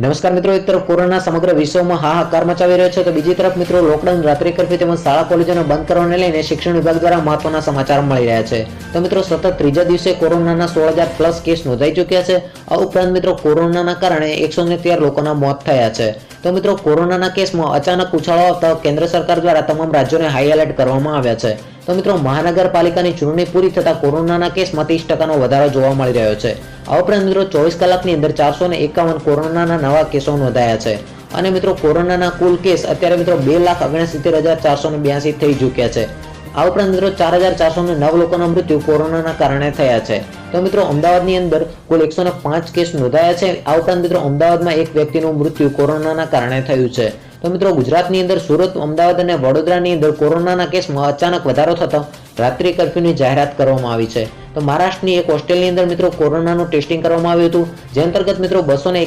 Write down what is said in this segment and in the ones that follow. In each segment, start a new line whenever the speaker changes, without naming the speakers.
નમસ્કાર મિત્રો, એક તરફ કોરોના સમગ્ર વિશ્વમાં હાહાકાર મચાવી રહ્યો છે, તો બીજી તરફ મિત્રો, લોકડાઉન રાત્રિ કરફ્યુ તેમજ શાળા કોલેજોને બંધ કરવાને લઈને શિક્ષણ વિભાગ દ્વારા મહત્વના સમાચાર મળી રહ્યા છે. તો મિત્રો, સતત ત્રીજા દિવસે કોરોનાના સોળ હજાર પ્લસ કેસ નોંધાઈ ચૂક્યા છે. આ ઉપરાંત મિત્રો, કોરોનાના કારણે એકસો લોકોના મોત થયા છે. તો મિત્રો, કોરોનાના કેસમાં અચાનક ઉછાળો આવતા કેન્દ્ર સરકાર દ્વારા તમામ રાજ્યોને હાઈ એલર્ટ કરવામાં આવ્યા છે. તો મિત્રો, મહાનગરપાલિકાની ચૂંટણી પૂરી થતાં કોરોનાના કેસમાં ત્રીસ ટકાનો વધારો જોવા મળી રહ્યો છે. આ ઉપરાંત મિત્રો, ચોવીસ કલાકની અંદર ચારસો ને એકાવન કોરોનાના નવા કેસો નોંધાયા છે. અને મિત્રો, કોરોનાના કુલ કેસ અત્યારે મિત્રો બે લાખ ઓગણસિત્તેર હજાર ચારસો ને બ્યાસી થઈ ચૂક્યા છે. આ ઉપરાંત મિત્રો, ચાર હજાર ચારસો ને નવ લોકોના મૃત્યુ કોરોનાના કારણે થયા છે. તો મિત્રો, અમદાવાદની અંદર કુલ એકસો પાંચ કેસ નોંધાયા છે. આ ઉપરાંત મિત્રો, અમદાવાદમાં એક વ્યક્તિનું મૃત્યુ કોરોનાના કારણે થયું છે. તો મિત્રો ગુજરાતની અંદર સુરત, અમદાવાદ અને વડોદરાની અંદર કોરોનાના કેસમાં અચાનક વધારો થતો રાત્રિ કર્ફ્યુની જાહેરાત કરવામાં આવી છે. તો મહારાષ્ટ્રની એક હોસ્ટેલની અંદર મિત્રો કોરોનાનું ટેસ્ટિંગ કરવામાં આવ્યું હતું, જે અંતર્ગત મિત્રો બસો ને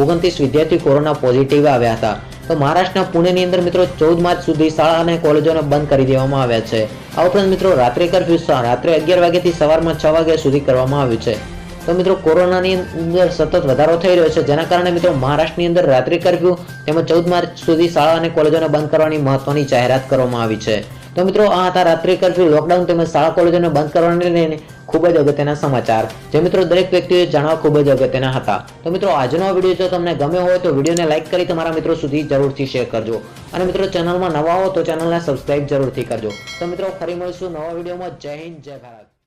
ઓગણત્રીસ વિદ્યાર્થી કોરોના પોઝિટિવ આવ્યા હતા. તો મહારાષ્ટ્રના પુણેની અંદર મિત્રો ચૌદ માર્ચ સુધી શાળા અને કોલેજોને બંધ કરી દેવામાં આવ્યા છે. આ ઉપરાંત મિત્રો રાત્રિ કર્ફ્યુ રાત્રે અગિયાર વાગ્યાથી સવારમાં છ વાગ્યા સુધી કરવામાં આવ્યું છે. તો મિત્રો, કોરોનાની અંદર સતત વધારો થઈ રહ્યો છે. જેના કારણે મિત્રો, મહારાષ્ટ્રની અંદર રાત્રિ કર્ફ્યુ તેમજ ચૌદ માર્ચ સુધી શાળા અને કોલેજોને બંધ કરવાની મહત્વની જાહેરાત કરવામાં આવી છે. તો મિત્રો, આ હતા રાત્રિ કર્ફ્યુ, લોકડાઉન તેમજ શાળા કોલેજોને બંધ કરવાને લઈને ખૂબ જ અગત્યના સમાચાર. જે મિત્રો, દરેક વ્યક્તિએ જાણવા ખૂબ જ અગત્યના હતા. તો મિત્રો, આજનો વીડિયો જો તમને ગમ્યો હોય તો વિડીયોને લાઇક કરી તમારા મિત્રો સુધી જરૂરથી શેર કરજો. અને મિત્રો, ચેનલમાં નવા હો તો ચેનલને સબસ્ક્રાઇબ જરૂરથી કરજો. તો મિત્રો, ફરી મળીશું નવા વિડીયોમાં. જય હિન્દ, જય ભારત.